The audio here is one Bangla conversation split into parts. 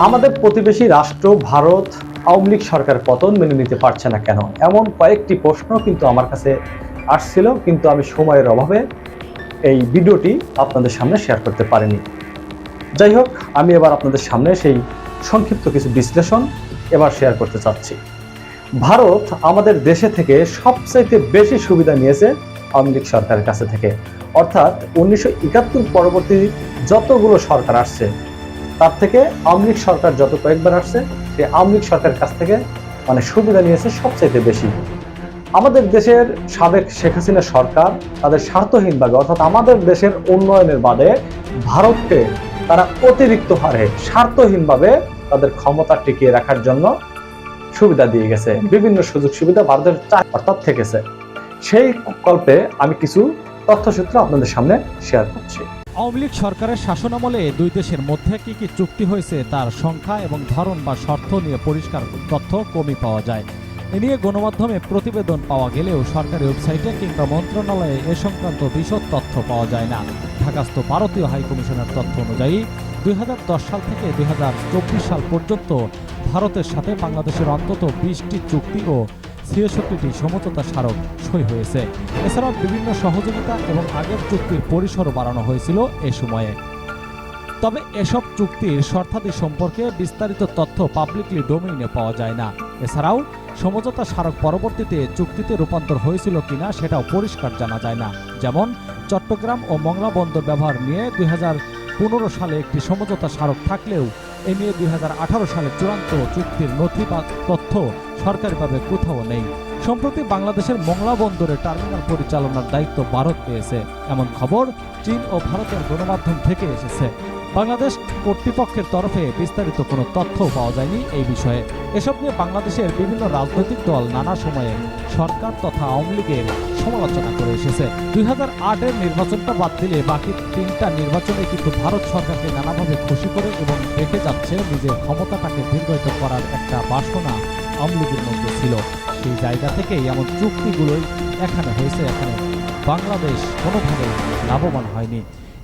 আমাদের প্রতিবেশী রাষ্ট্র, ভারত, আওয়ামী লীগ সরকার পতন মেনে নিতে পারছে না কেন? এমন কয়েকটি প্রশ্ন কিন্তু আমার কাছে আসছিল, কিন্তু আমি সময়ের অভাবে এই ভিডিওটি আপনাদের সামনে শেয়ার করতে পারিনি। যাই হোক, আমি এবার আপনাদের সামনে সেই সংক্ষিপ্ত কিছু বিশ্লেষণ এবার শেয়ার করতে চাচ্ছি। ভারত আমাদের দেশে থেকে সবচাইতে বেশি সুবিধা নিয়েছে আওয়ামী লীগ সরকারের কাছে থেকে। অর্থাৎ উনিশশো একাত্তর পরবর্তী যতগুলো সরকার আসছে তার থেকে আওয়ামী সরকার যত কয়েকবার আসছে, সে আওয়ামী সরকারের কাছ থেকে মানে সুবিধা নিয়েছে সবচাইতে বেশি। আমাদের দেশের সাবেক শেখ হাসিনা সরকার তাদের স্বার্থহীনভাবে অর্থাৎ আমাদের দেশের উন্নয়নের বাদে ভারতকে তারা অতিরিক্ত হারে স্বার্থহীনভাবে তাদের ক্ষমতা টিকিয়ে রাখার জন্য সুবিধা দিয়ে গেছে। বিভিন্ন সুযোগ সুবিধা ভারতের চা- অর্থাৎ থেকেছে। সেই কল্পে আমি কিছু তথ্যসূত্র আপনাদের সামনে শেয়ার করছি। আওয়ামী লীগ সরকারের শাসনামলে দুই দেশের মধ্যে কি কি চুক্তি হয়েছে তার সংখ্যা এবং ধরন বা শর্ত নিয়ে পরিষ্কার তথ্য কমই পাওয়া যায়। এ নিয়ে গণমাধ্যমে প্রতিবেদন পাওয়া গেলেও সরকারি ওয়েবসাইটে কিংবা মন্ত্রণালয়ে এ সংক্রান্ত বিশদ তথ্য পাওয়া যায় না। ঢাকাস্থ ভারতীয় হাইকমিশনের তথ্য অনুযায়ী, দুই হাজার দশ সাল থেকে দুই হাজার চব্বিশ সাল পর্যন্ত ভারতের সাথে বাংলাদেশের অন্তত বিশটি চুক্তি ও ছিয়াষট্টিটি সমঝোতা স্মারক সই হয়েছে। এছাড়াও বিভিন্ন সহযোগিতা এবং আগের চুক্তির পরিসর বাড়ানো হয়েছিল এ সময়ে। তবে এসব চুক্তির শর্তাদি সম্পর্কে বিস্তারিত তথ্য পাবলিকলি ডোমেইনে পাওয়া যায় না। এছাড়াও সমঝোতা স্মারক পরবর্তীতে চুক্তিতে রূপান্তর হয়েছিল কিনা সেটাও পরিষ্কার জানা যায় না। যেমন, চট্টগ্রাম ও মংলা বন্দর ব্যবহার নিয়ে দুই সালে একটি সমঝোতা স্মারক থাকলেও এ নিয়ে দুই হাজার আঠারো সালে চূড়ান্ত চুক্তির নথি বা তথ্য সরকারিভাবে কোথাও নেই। সম্প্রতি বাংলাদেশের মংলা বন্দরে টার্মিনাল পরিচালনার দায়িত্ব ভারত পেয়েছে। এমন খবর চীন ও ভারতের গণমাধ্যম থেকে এসেছে। বাংলাদেশ কর্তৃপক্ষের তরফে বিস্তারিত কোনো তথ্য পাওয়া যায়নি এই বিষয়ে। এসব নিয়ে বাংলাদেশের বিভিন্ন রাজনৈতিক দল নানা সময়ে সরকার তথা আওয়ামী লীগের সমালোচনা করে এসেছে। দুই হাজার আটের নির্বাচনটা বাদ দিলে বাকি তিনটা নির্বাচনে কিন্তু ভারত সরকারকে নানাভাবে খুশি করে এবং দেখে যাচ্ছে নিজের ক্ষমতাটাকে দীর্ঘায়িত করার একটা বাসনা আওয়ামী লীগের মধ্যে ছিল। সেই জায়গা থেকেই এমন চুক্তিগুলোই এখানে হয়েছে, এখানে বাংলাদেশ কোনোভাবে লাভবান হয়নি।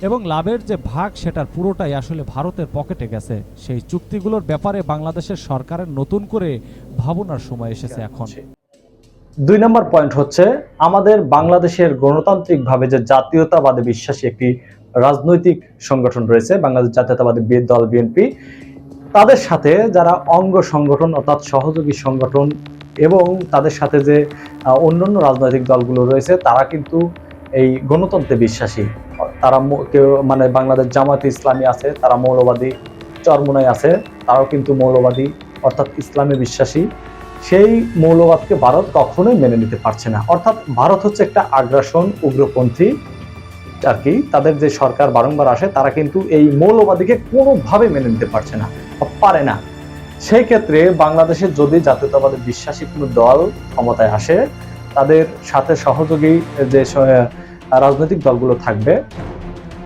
এবং লাভের যে ভাগ সেটার পুরোটাই আসলে ভারতের পকেটে গেছে। সেই চুক্তিগুলোর ব্যাপারে বাংলাদেশের সরকারের নতুন করে ভাবনার সময় এসেছে এখন। দুই নম্বর পয়েন্ট হচ্ছে, আমাদের বাংলাদেশের গণতান্ত্রিকভাবে যে জাতীয়তাবাদে বিশ্বাসী একটি রাজনৈতিক সংগঠন রয়েছে, বাংলাদেশ জাতীয়তাবাদী দল বিএনপি তাদের সাথে যারা অঙ্গ সংগঠন অর্থাৎ সহযোগী সংগঠন এবং তাদের সাথে যে অন্যান্য রাজনৈতিক দলগুলো রয়েছে, তারা কিন্তু এই গণতন্ত্রে বিশ্বাসী। তারা কেউ মানে বাংলাদেশ জামাতে ইসলামী আছে, তারা মৌলবাদী চরমুনাই আছে, তারাও কিন্তু মৌলবাদী, অর্থাৎ ইসলামে বিশ্বাসী। সেই মৌলবাদকে ভারত কখনোই মেনে নিতে পারছে না। অর্থাৎ ভারত হচ্ছে একটা আগ্রাসন উগ্রপন্থী আর কি। তাদের যে সরকার বারংবার আসে, তারা কিন্তু এই মৌলবাদীকে কোনোভাবে মেনে নিতে পারছে না পারে না। সেই ক্ষেত্রে বাংলাদেশে যদি জাতীয়তাবাদী বিশ্বাসী কোনো দল ক্ষমতায় আসে, তাদের সাথে সহযোগী যে রাজনৈতিক দলগুলো থাকবে।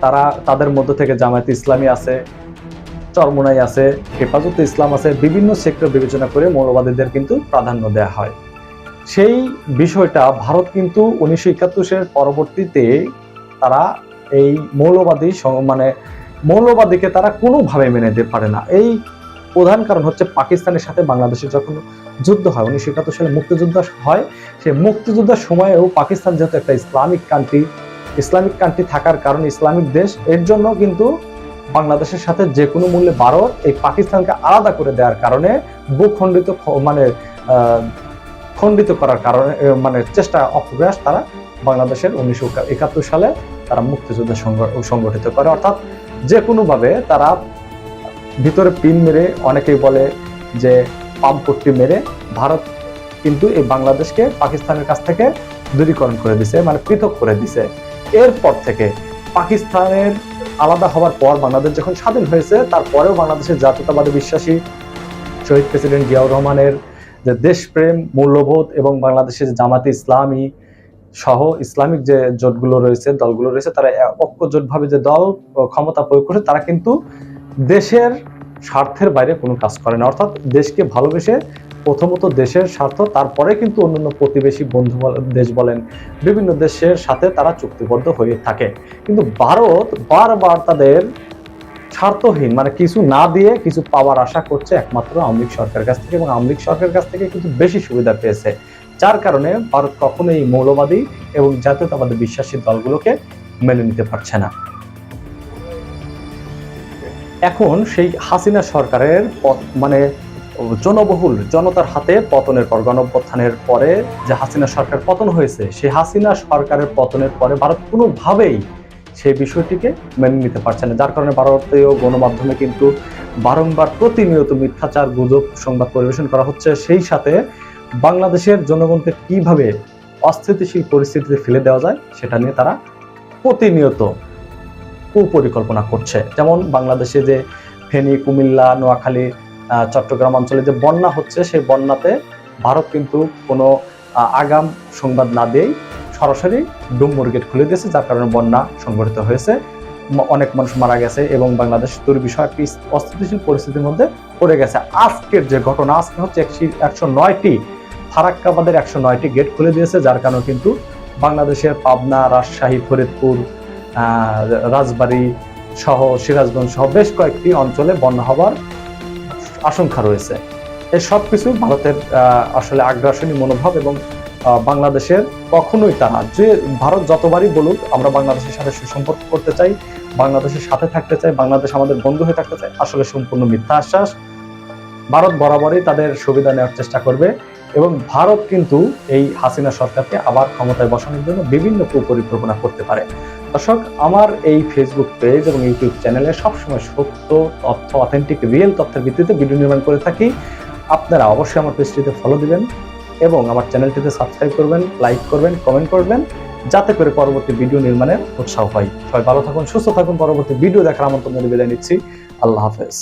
তারা তাদের মধ্য থেকে জামায়াত ইসলামী আছে, চরমোনাই আছে, হেফাজতে ইসলাম আছে, বিভিন্ন সেক্টর বিবেচনা করে মৌলবাদীদের কিন্তু প্রাধান্য দেয়া হয়। সেই বিষয়টা ভারত কিন্তু উনিশশো একাত্তর সালের পরবর্তীতে তারা এই মৌলবাদী মানে মৌলবাদীকে তারা কোনোভাবে মেনে নিতে পারে না। এই প্রধান কারণ হচ্ছে পাকিস্তানের সাথে বাংলাদেশের যখন যুদ্ধ হয় উনিশশো একাত্তর সালে মুক্তিযুদ্ধ হয়। সেই মুক্তিযুদ্ধের সময়েও পাকিস্তান যেহেতু একটা ইসলামিক কান্ট্রি ইসলামিক কান্ট্রি থাকার কারণে ইসলামিক দেশ, এর জন্য কিন্তু বাংলাদেশের সাথে যে কোনো মূল্যে ভারত এই পাকিস্তানকে আলাদা করে দেওয়ার কারণে ভূখণ্ডিত মানে খণ্ডিত করার কারণে মানে চেষ্টা অপ্রয়াস তারা বাংলাদেশের উনিশশো একাত্তর সালে তারা মুক্তিযুদ্ধ সংগ- সংগঠিত করে। অর্থাৎ যে কোনোভাবে তারা ভিতরে পিন মেরে অনেকেই বলে যে পাম্পট্টি মেরে ভারত কিন্তু এই বাংলাদেশকে পাকিস্তানের কাছ থেকে দূরীকরণ করে দিছে মানে পৃথক করে দিছে। এরপর থেকে পাকিস্তানের আলাদা হওয়ার পর বাংলাদেশ যখন স্বাধীন হয়েছে, তারপরেও বাংলাদেশের জাতীয়তাবাদী বিশ্বাসী শহীদ প্রেসিডেন্ট জিয়াউর রহমানের যে দেশপ্রেম, মূল্যবোধ এবং বাংলাদেশের জামাতে ইসলামী সহ ইসলামিক যে জোটগুলো রয়েছে, দলগুলো রয়েছে, তারা ঐক্য জোটভাবে যে দল ক্ষমতা প্রয়োগ করে তারা কিন্তু দেশের স্বার্থের বাইরে কোনো কাজ করে না। অর্থাৎ দেশকে ভালোবেসে প্রথমত দেশের স্বার্থ, তারপরে কিন্তু অন্যান্য প্রতিবেশী বন্ধু দেশ বলেন, বিভিন্ন দেশের সাথে তারা চুক্তিবদ্ধ হয়ে থাকে। কিন্তু ভারত বারবার তাদের স্বার্থহীন মানে কিছু না দিয়ে কিছু পাওয়ার আশা করছে একমাত্র আওয়ামী লীগ সরকারের কাছ থেকে এবং আওয়ামী লীগ সরকারের কাছ থেকে কিন্তু বেশি সুবিধা পেয়েছে। যার কারণে ভারত কখনো এই মৌলবাদী এবং জাতীয়তাবাদী বিশ্বাসী দলগুলোকে মেনে নিতে পারছে না। এখন সেই হাসিনা সরকারের মানে জনবহুল, জনতার হাতে পতনের পর, গণঅভ্যুত্থানের পরে যে হাসিনা সরকার পতন হয়েছে সেই হাসিনা সরকারের পতনের পরে ভারত কোনোভাবেই সেই বিষয়টিকে মেনে নিতে পারছে না। যার কারণে ভারতীয় গণমাধ্যমে কিন্তু বারংবার প্রতিনিয়ত মিথ্যাচার, গুজব সংবাদ পরিবেশন করা হচ্ছে। সেই সাথে বাংলাদেশের জনগণকে কীভাবে অস্থিতিশীল পরিস্থিতিতে ফেলে দেওয়া যায়, সেটা নিয়ে তারা প্রতিনিয়ত কুপরিকল্পনা করছে। যেমন বাংলাদেশে যে ফেনী, কুমিল্লা, নোয়াখালী চট্টগ্রাম অঞ্চলে যে বন্যা হচ্ছে, সেই বন্যাতে ভারত কিন্তু কোনো আগাম সংবাদ না দিয়েই সরাসরি ডুম্বুর গেট খুলে দিয়েছে, যার কারণে বন্যা সংঘটিত হয়েছে। অনেক মানুষ মারা গেছে এবং বাংলাদেশ দুর্বিষহ একটি অস্থিতিশীল পরিস্থিতির মধ্যে পড়ে গেছে। আজকের যে ঘটনা, আজকে হচ্ছে একশি- নয়টি ফারাক্কাবাদের একশো নয়টি গেট খুলে দিয়েছে, যার কারণে কিন্তু বাংলাদেশের পাবনা, রাজশাহী, ফরিদপুর রাজবাড়ী সহ, সিরাজগঞ্জ সহ বেশ কয়েকটি অঞ্চলে বন্যা হবার আশঙ্কা রয়েছে। এই সব কিছু ভারতের আসলে আগ্রাসনী মনোভাব এবং বাংলাদেশের কখনোই তারা যে ভারত যতবারই বলুক, আমরা বাংলাদেশের সাথে সুসম্পর্ক করতে চাই, বাংলাদেশের সাথে থাকতে চাই, বাংলাদেশ আমাদের বন্ধু হয়ে থাকতে চাই, আসলে সম্পূর্ণ মিথ্যা আশ্বাস। ভারত বরাবরই তাদের সুবিধা নেওয়ার চেষ্টা করবে এবং ভারত কিন্তু এই হাসিনা সরকারকে আবার ক্ষমতায় বসানোর জন্য বিভিন্ন কুপরিকল্পনা করতে পারে। দর্শক, আমার এই ফেসবুক পেজ এবং ইউটিউব চ্যানেলে সবসময় সত্য, তথ্য অথেন্টিক রিয়েল তথ্যের ভিত্তিতে ভিডিও নির্মাণ করে থাকি। আপনারা অবশ্যই আমার পেজটিতে ফলো দিবেন এবং আমার চ্যানেলটিতে সাবস্ক্রাইব করবেন লাইক করবেন কমেন্ট করবেন, যাতে করে পরবর্তী ভিডিও নির্মাণের উৎসাহ হয় সবাই ভালো থাকুন, সুস্থ থাকুন, পরবর্তী ভিডিও দেখার আমন্ত্রণ বিদায় নিচ্ছি। আল্লাহ হাফেজ।